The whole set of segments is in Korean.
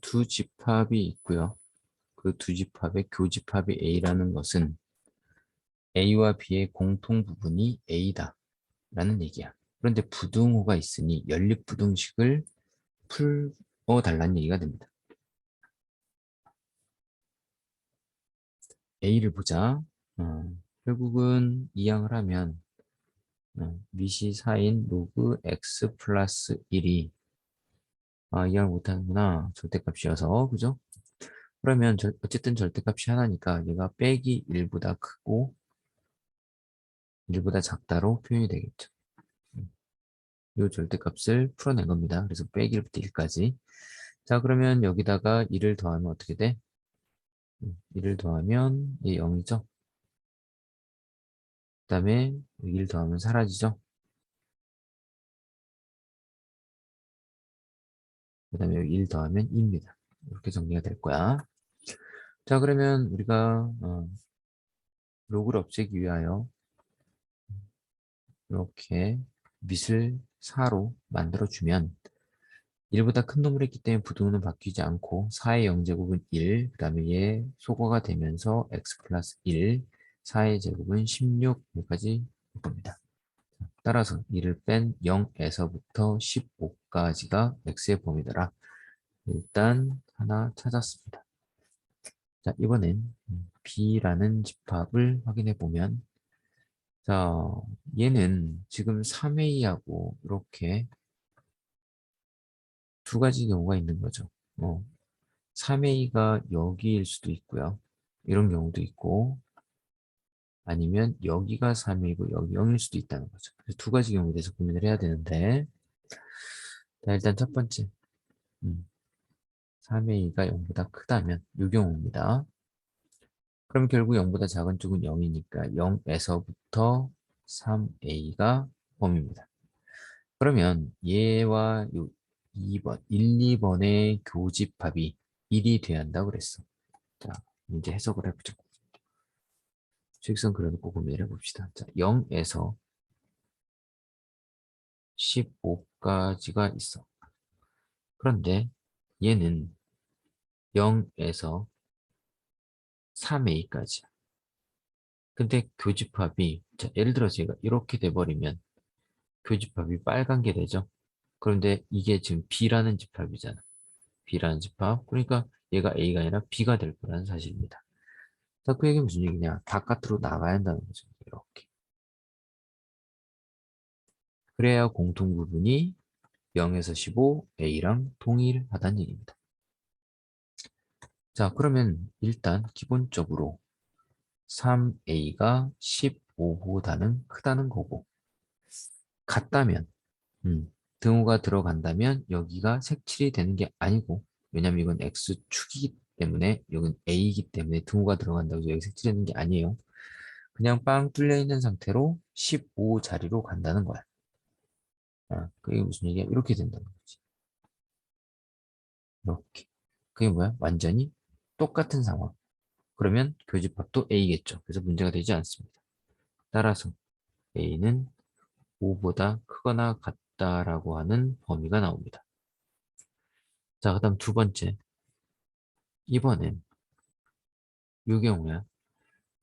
두 집합이 있고요. 그 두 집합의 교집합이 A라는 것은 A와 B의 공통 부분이 A다 라는 얘기야. 그런데 부등호가 있으니 연립부등식을 풀어달라는 얘기가 됩니다. A를 보자. 어, 결국은 이항을 하면 어, 미시 4인 로그 x 플러스 1이 아, 이항을 못하는구나. 절대값이어서 그죠? 그러면 절, 어쨌든 절대값이 하나니까 얘가 빼기 1보다 크고 1보다 작다로 표현이 되겠죠. 이 절대값을 풀어낸 겁니다. 그래서 빼기 1부터 1까지. 자 그러면 여기다가 1을 더하면 어떻게 돼? 1을 더하면 얘 0이죠. 그 다음에 1 더하면 사라지죠. 그 다음에 여기 1 더하면 2입니다. 이렇게 정리가 될 거야. 자 그러면 우리가 어, 로그를 없애기 위하여 이렇게 밑을 4로 만들어주면 1보다 큰 놈을 했기 때문에 부등호는 바뀌지 않고 4의 0제곱은 1, 그 다음에 얘 소거가 되면서 x 플러스 1, 4의 제곱은 16, 여기까지 겁니다. 따라서 1을 뺀 0에서부터 15 까지가 x의 범위더라. 일단 하나 찾았습니다. 자, 이번엔 b라는 집합을 확인해 보면 자, 얘는 지금 3a하고 이렇게 두 가지 경우가 있는 거죠. 뭐 3a가 여기일 수도 있고요. 이런 경우도 있고 아니면 여기가 3이고 여기 0일 수도 있다는 거죠. 두 가지 경우에 대해서 고민을 해야 되는데 자, 일단 첫 번째 음, 3a가 0보다 크다면 이 경우입니다. 그럼 결국 0보다 작은 쪽은 0이니까 0에서부터 3a가 범위입니다. 그러면 얘와 요 2번, 1, 2번의 교집합이 1이 돼야 한다고 그랬어. 자, 이제 해석을 해보죠. 수익선 그려놓고 고민을 해봅시다. 자, 0에서 15까지가 있어. 그런데 얘는 0에서 3a까지야. 근데 교집합이 자, 예를 들어서 얘가 이렇게 돼버리면 교집합이 빨간 게 되죠. 그런데 이게 지금 B라는 집합이잖아. B라는 집합. 그러니까 얘가 A가 아니라 B가 될 거라는 사실입니다. 자, 그 얘기는 무슨 얘기냐. 바깥으로 나가야 한다는 거죠. 이렇게. 그래야 공통 부분이 0에서 15, A랑 동일하다는 얘기입니다. 자, 그러면 일단 기본적으로 3A가 15보다는 크다는 거고 같다면 음, 등호가 들어간다면 여기가 색칠이 되는 게 아니고 왜냐면 이건 X축이기 때문에 여긴 A이기 때문에 등호가 들어간다고 해서 여기 색칠되는 게 아니에요. 그냥 빵 뚫려 있는 상태로 15 자리로 간다는 거야. 아, 그게 무슨 얘기야? 이렇게 된다는 거지. 이렇게. 그게 뭐야? 완전히 똑같은 상황. 그러면 교집합도 A겠죠. 그래서 문제가 되지 않습니다. 따라서 A는 5보다 크거나 같다라고 하는 범위가 나옵니다. 자, 그 다음 두 번째. 이번엔 이 경우야.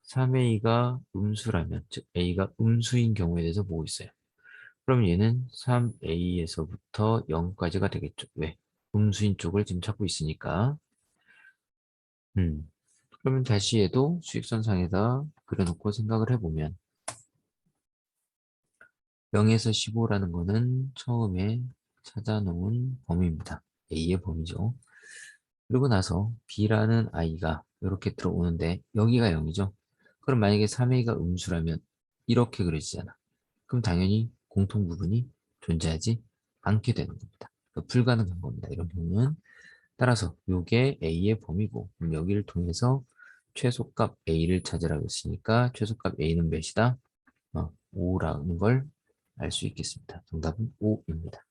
3a가 음수라면, 즉 a가 음수인 경우에 대해서 보고 있어요. 그럼 얘는 3a에서부터 0까지가 되겠죠. 왜? 음수인 쪽을 지금 찾고 있으니까. 음. 그러면 다시 얘도 수익선상에다 그려놓고 생각을 해보면 0에서 15라는 거는 처음에 찾아놓은 범위입니다. A의 범위죠. 그리고 나서 B라는 아이가 이렇게 들어오는데 여기가 0이죠. 그럼 만약에 3A가 음수라면 이렇게 그려지잖아. 그럼 당연히 공통 부분이 존재하지 않게 되는 겁니다. 그러니까 불가능한 겁니다. 이런 경우는. 따라서 이게 A의 범위고 그럼 여기를 통해서 최소값 A를 찾으라고 했으니까 최소값 A는 몇이다? 어, 5라는 걸 알 수 있겠습니다. 정답은 5입니다.